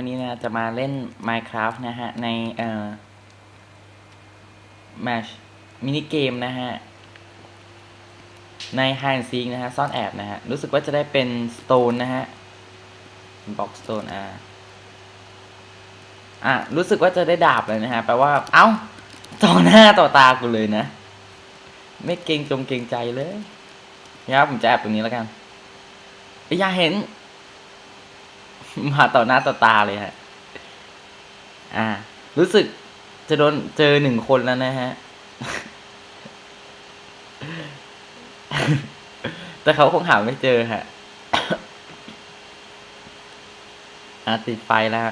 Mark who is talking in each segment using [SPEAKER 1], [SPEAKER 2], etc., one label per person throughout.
[SPEAKER 1] วันนี้นะจะมาเล่น Minecraft นะฮะ ในเอ่อ Match มินิเกมนะฮะ ใน Hide and Seek นะฮะ ซ่อนแอบนะฮะ รู้สึกว่าจะได้เป็น Stone นะฮะ Box Stone อ่าอะ รู้สึกว่าจะได้ดาบเลยนะฮะ แปลว่า เอ้า ต่อหน้าต่อตากูเลยนะ ไม่เกรงจงเกรงใจเลยนะครับผมจะแอบตรงนี้แล้วกันอย่าเห็น มาต่อหน้าต่อตาเลยฮะ อ่า รู้สึกจะโดนเจอหนึ่งคนแล้วนะฮะ แต่เขาคงหาไม่เจอฮะอ่าติดไฟแล้ว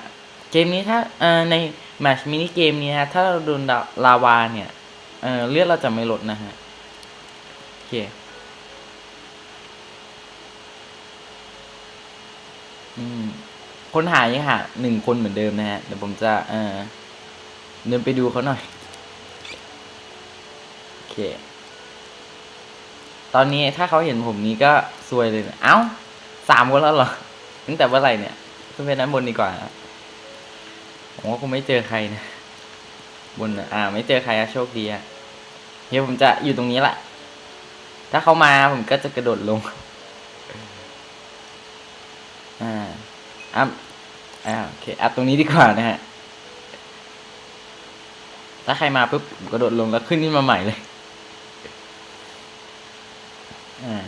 [SPEAKER 1] เกมนี้ถ้าเอ่อในแมชมินิเกมนี้ฮะ ถ้าเราโดนลาวาเนี่ยเอ่อเลือดเราจะไม่ลดนะฮะ โอเคอืม คนหายังหาหนึ่งคนเหมือนเดิมนะฮะเดี๋ยวผมจะเออเดินไปดูเขาหน่อยโอเค ตอนนี้ถ้าเขาเห็นผมนี้ก็ซวยเลยนะเอ้าสามคนแล้วเหรอตั้งแต่เมื่อไหร่เนี่ยขึ้นไปนั้นบนดีกว่านะผมว่าคงไม่เจอใครนะบนอ่า ไม่เจอใครอะโชคดีอะเดี๋ยวผมจะอยู่ตรงนี้แหละ ถ้าเขามาผมก็จะกระโดดลง อ่าอัพ อ่าโอเคอัพตรงนี้ดีกว่านะฮะ ถ้าใครมาปุ๊บผมกระโดดลงแล้วขึ้นนี่มาใหม่เลย อ่า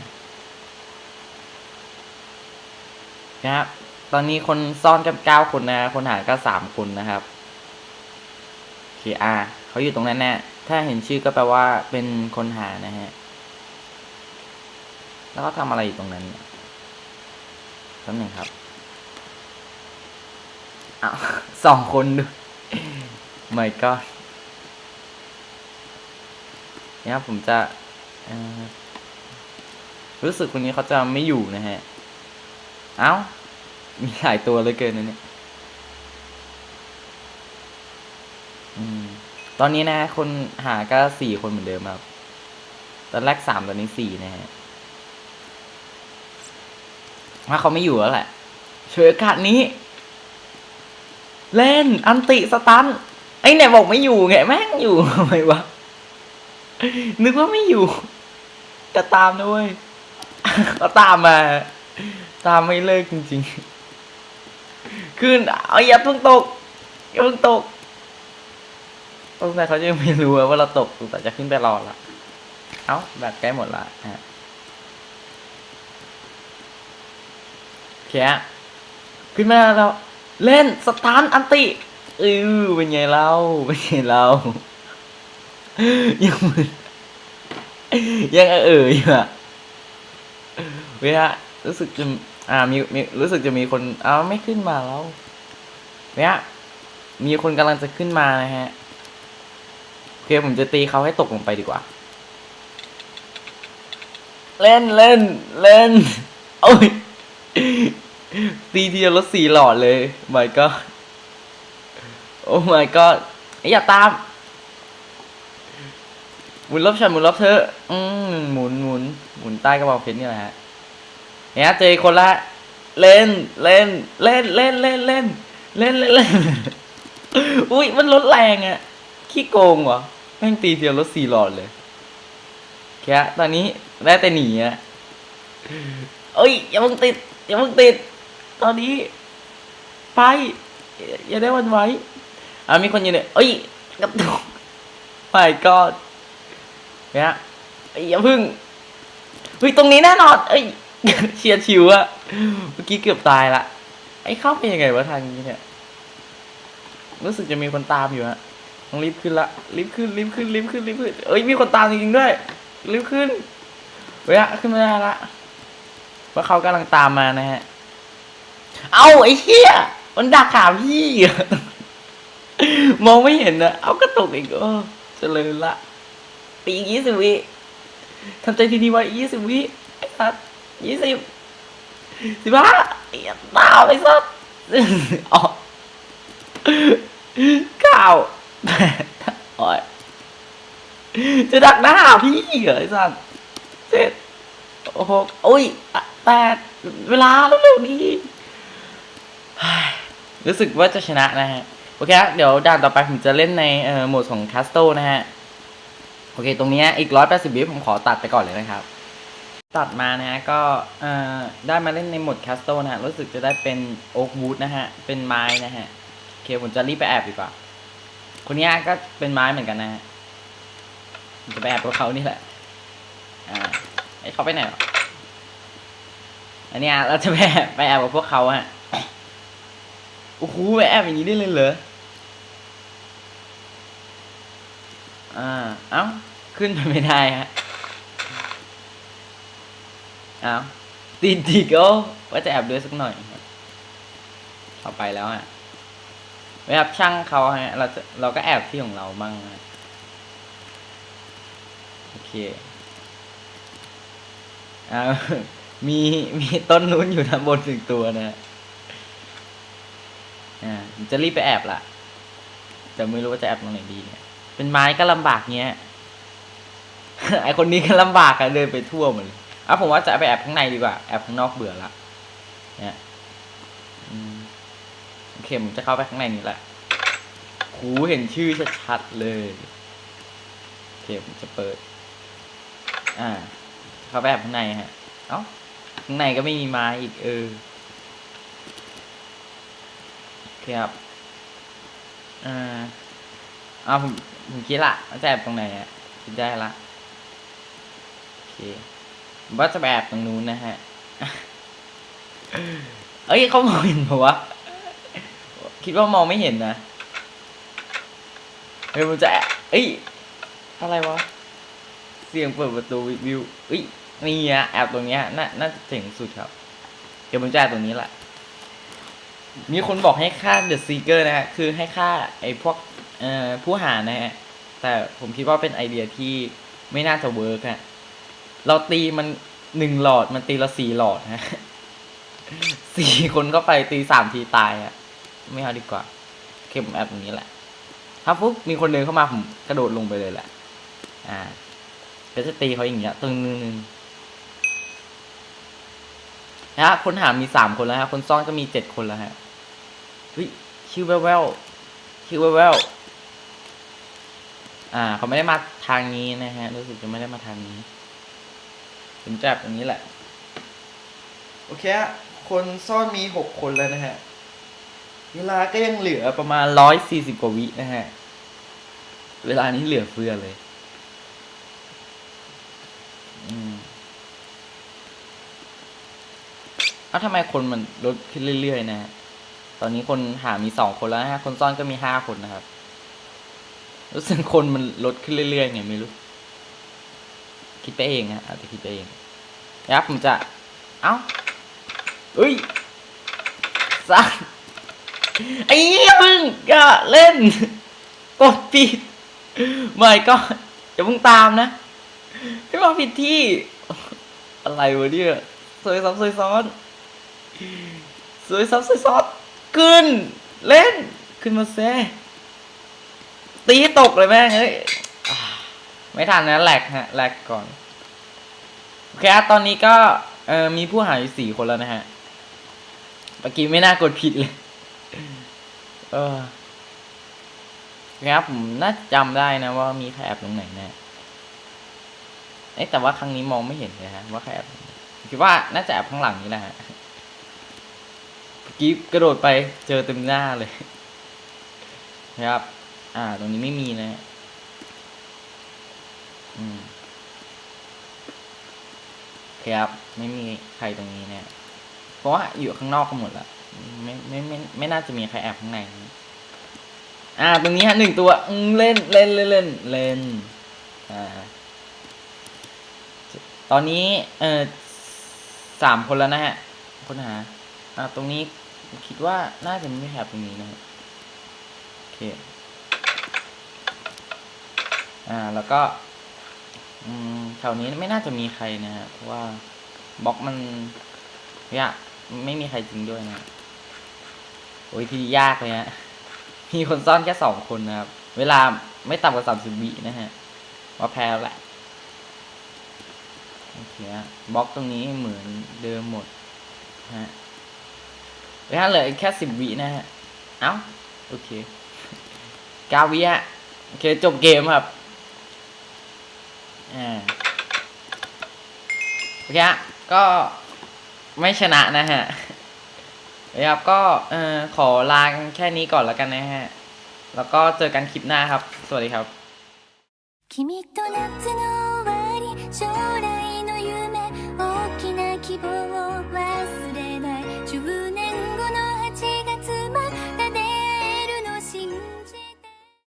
[SPEAKER 1] นะครับ ตอนนี้คนซ่อนกันเก้าคนนะ คนหาก็สามคนนะครับโอเคอ่าเขาอยู่ตรงนั้นแน่ถ้าเห็นชื่อก็แปลว่าเป็นคนหานะฮะ แล้วก็ทำอะไรอยู่ตรงนั้นนี่ยแป๊บหนึงครับ อ้าวสองคนดูไม่ก็เนี่ยครับผมจะรู้สึกคนนี้เขาจะไม่อยู่นะฮะ เอ้า มีหลายตัวเลยเกินนะเนี่ยตอนนี้นะคนหาก็สี่คนเหมือนเดิมครับ ตอนแรกสามตอนนี้สี่นะฮะว่าเขาไม่อยู่แล้วแหละช่วยโอกาสนี้ เล่นอันติสตันไอ้เนี่ยบอกไม่อยู่ไงแม่งอยู่ทำไมวะนึกว่าไม่อยู่จะตามด้วยก็ตามมา ตามไม่เลิกจริงๆขึ้นเอาอย่าเพิ่งตกอย่าเพิ่งตกตรงไหนเขาจะไม่รู้ว่าเราตกแต่จะขึ้นไปรอละเอ้าแบตใกล้หมดละฮะโอเคขึ้นมาแล้ว เล่นสตาร์อันติเออเป็นไงเราเป็นไงเรายังมึนยังเออเอออยู่อะเวลารู้สึกจะอ่ามีมีรู้สึกจะมีคนอ้าวไม่ขึ้นมาแล้วเวลามีคนกำลังจะขึ้นมานะฮะโอเคผมจะตีเขาให้ตกลงไปดีกว่า เล่นเล่นเล่นโอ้ย ตีเทียวลดสี่หลอดเลยหม่ก็โอ้หม่ก็อย่าตามหมุนรอบฉันหมุนรอบเธอหมุนหมุนหมุนใต้กระบอกเพชรนี่แหละฮะเนี่ยเจอคนละ เล่นเล่น เล่นเล่นเล่นเล่นเล่นเล่นอุ้ยมันลดแรงอะขี้โกงวะแม่งตีเดียวลดสี่หลอดเลยแค่ตอนนี้ได้แต่หนีอะเอ้ยอย่ามึงติดอย่ามึงติด ตอนนี้ ไป อย่าได้วันไว้อ่ามีคนอยู่เนี่ยเอ้ยกระตุกไปก็เนี่ยเอ้ยอย่าพึ่งเฮ้ยตรงนี้แน่นอน เอ้ยเชียร์ชิวอะเมื่อกี้เกือบตายละไอ้เข้าไปยังไงวะทางนี้เนี่ย รู้สึกจะมีคนตามอยู่ฮะต้องรีบขึ้นละรีบขึ้นรีบขึ้นรีบขึ้นรีบขึ้นเอ้ยมีคนตามจริงๆด้วยรีบขึ้นเฮ้ยขึ้นไม่ได้ละเพราเขากำลังตามมานะฮะ เอาไอ้เหี้ยมันดักขาพี่ มองไม่เห็นนะเอากระตุกอีกเออเจริญละปีอีกยี่สิบวิทำใจทีๆไว้ยี่สิบวิไอ้สัสยี่สิบสิบห้าไอ้ตาไอ้สัสอ๋อเก้าแปดโอ้ยจะดักหน้าพี่เหรอไอ้สัสเจ็ดหกโอ้ยแปดเวลาแล้วเร็วนี้ รู้สึกว่าจะชนะนะฮะ โอเคฮะเดี๋ยวด่านต่อไปผมจะเล่นในโหมดของคัสโตนะฮะ โอเค ตรงนี้อีกร้อยแปดสิบวิผมขอตัดไปก่อนเลยนะครับ ตัดมานะฮะ ก็ได้มาเล่นในโหมดคัสโตนะฮะ รู้สึกจะได้เป็นโอ๊กวูดนะฮะ เป็นไม้นะฮะ โอเคผมจะรีบไปแอบดีกว่า คนนี้ก็เป็นไม้เหมือนกันนะฮะผมจะไปแอบกับเขานี่แหละ อ่าไอ้เขาไปไหนหรออันเนี้ยเราจะไปแอบไปแอบกับพวกเขาฮะ โอ้โหแอบอย่างนี้ได้เลยเหรอ อ่า เอ้า ขึ้นไปไม่ได้ฮะ เอ้าติดดีก็ว่าจะแอบด้วยสักหน่อยครับเอาไปแล้วฮะไปแอบช่างเขาฮะ เราจะเราก็แอบที่ของเราบ้างฮะ โอเคอ่ามีมีต้นนู้นอยู่ด้านบนหนึ่งตัวนะฮะ อ่าจะรีบไปแอบละแต่ไม่รู้ว่าจะแอบตรงไหนดีเนี่ย เป็นไม้ก็ลำบากเงี้ย ไอคนนี้ก็ลำบากอะเดินไปทั่วหมดเลยอะผมว่าจะไปแอบข้างในดีกว่า แอบข้างนอกเบื่อละ เนี่ยโอเคผมจะเข้าไปข้างในนี่แหละหูเห็นชื่อชัดๆเลยโอเคผมจะเปิด อ่า เข้าไปแอบข้างในฮะ เอ้า ข้างในก็ไม่มีไม้อีกเออ ครับอ่าอ่าผมผมคิดละว่าจะแอบตรงไหนอะคิดได้ละโอเคว่าจะแอบตรงนู้นนะฮะเอ้ยเขามองเห็นปะวะคิดว่ามองไม่เห็นนะเฮ้ยผมจะแอบเอ้ยอะไรวะเสียงเปิดประตูวิวเอ้ยนี่อะแอบตรงเนี้ยน่าน่าจะเจ๋งสุดครับ เดี๋ยวผมจะแอบตรงนี้แหละ มีคนบอกให้ฆ่าเดอะซีเกอร์นะฮะ คือให้ฆ่าไอ้พวกเอ่อผู้หานะฮะ แต่ผมคิดว่าเป็นไอเดียที่ไม่น่าจะเวิร์กฮะ เราตีมันหนึ่งหลอดมันตีละสี่หลอดฮะสี่คนก็ไปตีสามทีตายอะไม่เอาดีกว่าเคผมแอบตรงนี้แหละ ถ้าปุ๊บมีคนเดินเข้ามาผมกระโดดลงไปเลยแหละ อ่าก็จะตีเขาอย่างเงี้ยตึงนึงนึงนะฮะคนหามีสามคนแล้วฮะ คนซ่อนก็มีเจ็ดคนแล้วฮะ ฮ้ยชื่อแววแววชื่อแววแววอ่า เขาไม่ได้มาทางนี้นะฮะ รู้สึกจะไม่ได้มาทางนี้ผมจับตรงนี้แหละ โอเคฮะคนซ่อนมีหกคนแล้วนะฮะ เวลาก็ยังเหลือประมาณร้อยสี่สิบกว่าวินะฮะ เวลานี้เหลือเฟือเลย อืมอ้าทำไมคนมันลดขึ้นเรื่อยๆนะฮะ ตอนนี้คนหามีสองคนแล้วนะฮะ คนซ่อนก็มีห้าคนนะครับ รู้สึกคนมันลดขึ้นเรื่อยๆไงไม่รู้ คิดไปเองฮะอาจจะคิดไปเองนะครับผมจะ เอ้าเอ้ยสักไอ้เหี้ยมึงอย่าเล่น กดผิดไม่ก็อย่าเพิ่งตามนะที่มาผิดที่ อะไรวะเนี่ยสวยซ้ำสวยซ้อนสวยซ้ำสวยซ้อน ขึ้น เล่น ขึ้นมาเซตีให้ตกเลยแม่งเฮ้ยไม่ทันนะแหลกฮะแหลกก่อน โอเครับตอนนี้ก็เออมีผู้หายสี่คนแล้วนะฮะเมื่อกี้ไม่น่ากดผิดเลย เออครับผมน่าจำได้นะว่ามีใครแอบตรงไหนน่เอ๊ะแต่ว่าครั้งนี้มองไม่เห็นเลยฮะว่าใครแอบคิดว่าน่าจะแอบข้างหลังนี้แหละฮะ กี้กระโดดไปเจอเต็มหน้าเลยนะครับ อ่า ตรงนี้ไม่มีนะฮะอืมครับไม่มีใครตรงนี้เนี่ย เพราะว่าอยู่ข้างนอกกันหมดละไม่ไม่ไม่ไม่น่าจะมีใครแอบข้างใน อ่า ตรงนี้ฮะหนึ่งตัวเล่นเล่นเล่นเล่นเล่น อ่า ตอนนี้เออสามคนแล้วนะฮะคนหา อ่า ตรงนี้ คิดว่าน่าจะไม่แอบตรงนี้นะฮะโอเคอ่าแล้วก็อืมแถวนี้ไม่น่าจะมีใครนะฮะเพราะว่าบล็อกมันยากไม่มีใครจริงด้วยนะโอ้ยที่ยากเลยฮะมีคนซ่อนแค่สองคนนะครับ เวลาไม่ต่ำกว่าสามสิบวินะฮะว่าแพ้แล้วแหละโอเคบล็อกตรงนี้เหมือนเดิมหมดฮะ นะฮะเหลือแค่สิบวินะฮะ เอ้า โอเคกาวิฮะ โอเค จบเกมครับ อ่า โอเคฮะ ก็ไม่ชนะนะฮะนะครับก็เอ่อขอลาแค่นี้ก่อนแล้วกันนะฮะ แล้วก็เจอกันคลิปหน้าครับ สวัสดีครับ
[SPEAKER 2] 将来の夢大きな希望を